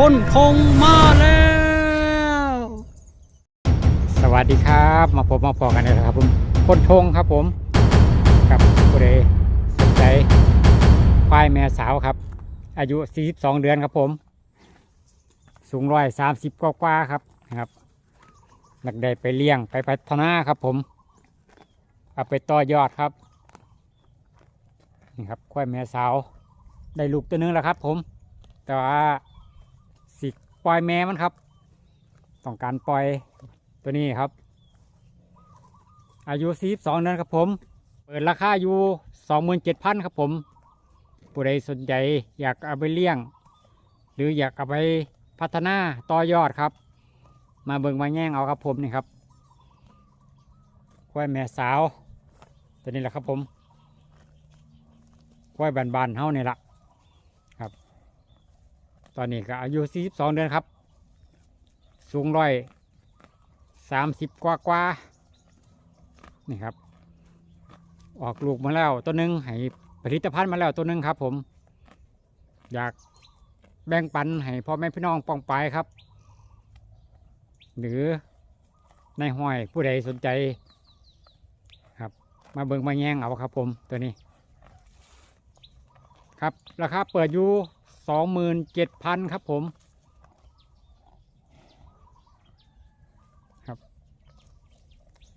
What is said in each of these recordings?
คนทงมาแล้ว สวัสดีครับ มาพบมาพอกันเลยนะครับผมคนทงครับผมกับผู้ใดสนใจควายแม่สาวครับ อายุ 42 เดือนครับผม สูงร้อยสามสิบกว่าครับนะครับหลักใดไปเลี้ยงไปพัฒนาครับผมเอาไปต่อยอดครับนี่ครับควายแม่สาวได้ลูกตัวหนึงแล้วครับผม แต่ว่า ปล่อยแม่มันครับ ต้องการปล่อยตัวนี้ครับ อายุสีสองเดือนครับผม เปิดราคาอยู่สองหมื่นเจ็ดพันครับผม ผู้ใดสนใจอยากเอาไปเลี้ยง หรืออยากเอาไปพัฒนาต่อยอดครับ มาเบิ่งมาแย่งเอาครับผมนี่ครับควายแม่สาว ตัวนี้แหละครับผมควายบานๆเฮานี่ละ ตอนนี้ก็อายุ 42 เดือนครับ สูงร้อยสามสิบกว่ากว่านี่ครับ ออกลูกมาแล้วตัวหนึ่งให้ผลิตภัณฑ์มาแล้วตัวหนึ่งครับ ผม อยากแบ่งปันให้พ่อแม่พี่น้องปองไปครับ หรือในห้อยผู้ใดสนใจ ครับ มาเบิ่งมาแย่งเอาครับ ผมตัวนี้ ครับราคาเปิดอยู่ สองหมื่นเจ็ดพันครับผมครับ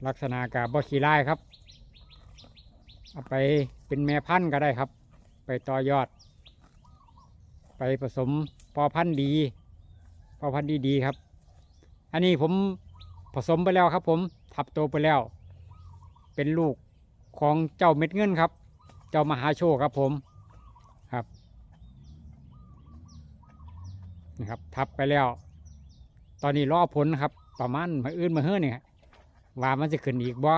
ลักษณะกับบอขี้ไล่ครับ เอาไปเป็นแม่พันธุ์ก็ได้ครับ ไปต่อยอด ไปผสมพอพันธุ์ดีพอพันธุ์ดีๆครับ อันนี้ผมผสมไปแล้วครับ ผมทับโตวไปแล้ว เป็นลูกของเจ้าเม็ดเงินครับ เจ้ามหาโชคครับผมครับ นี่ครับทับไปแล้ว ตอนนี้รอผลครับ ประมาณมาอื่นมาเฮือนี่ครับว่ามันจะขึ้นอีกบ่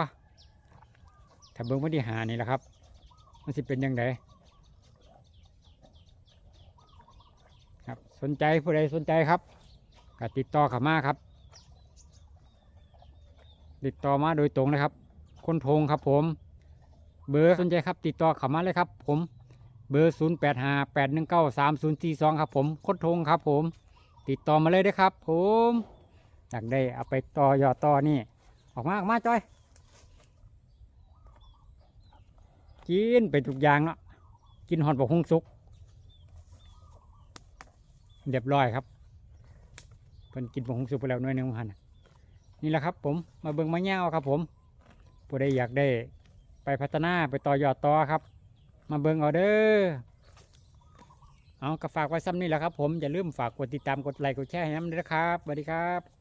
ถ้าเบิ่งวันที่หานี่แหละครับ มันสิเป็นยังไงครับสนใจผู้ใดสนใจครับก็ติดต่อเข้ามาครับ ติดต่อมาโดยตรงเลยครับ คนโทงครับผม เบอร์สนใจครับ ติดต่อเข้ามาเลยครับ ผม เบอร์ 0 8 5 8 1 9 3 0 4 2 ครับผมโคนโทงครับผม ติดต่อมาเลยได้ครับ ผมอยากได้เอาไปต่อยอดต่อนี่ ออกมาออกมาจอย กินไปทุกอย่างเนาะกินหอนบกฮงสุกเรียบร้อยครับเพิ่นกินบกฮงสุกไปแล้วน่วยหนึงพันนี่แหละครับ ผมมาเบิ่งมาแย่เอาครับ ผมผู้ใดอยากได้ไปพัฒนาไปต่อยอดต่อครับ มาเบิ่งเอาเด้อเอาก็ฝากไว้ซ้ำนี่แหละครับผม อย่าลืมฝากกดติดตามกดไลค์กดแชร์ให้น้ำด้วยนะครับสวัสดีครับ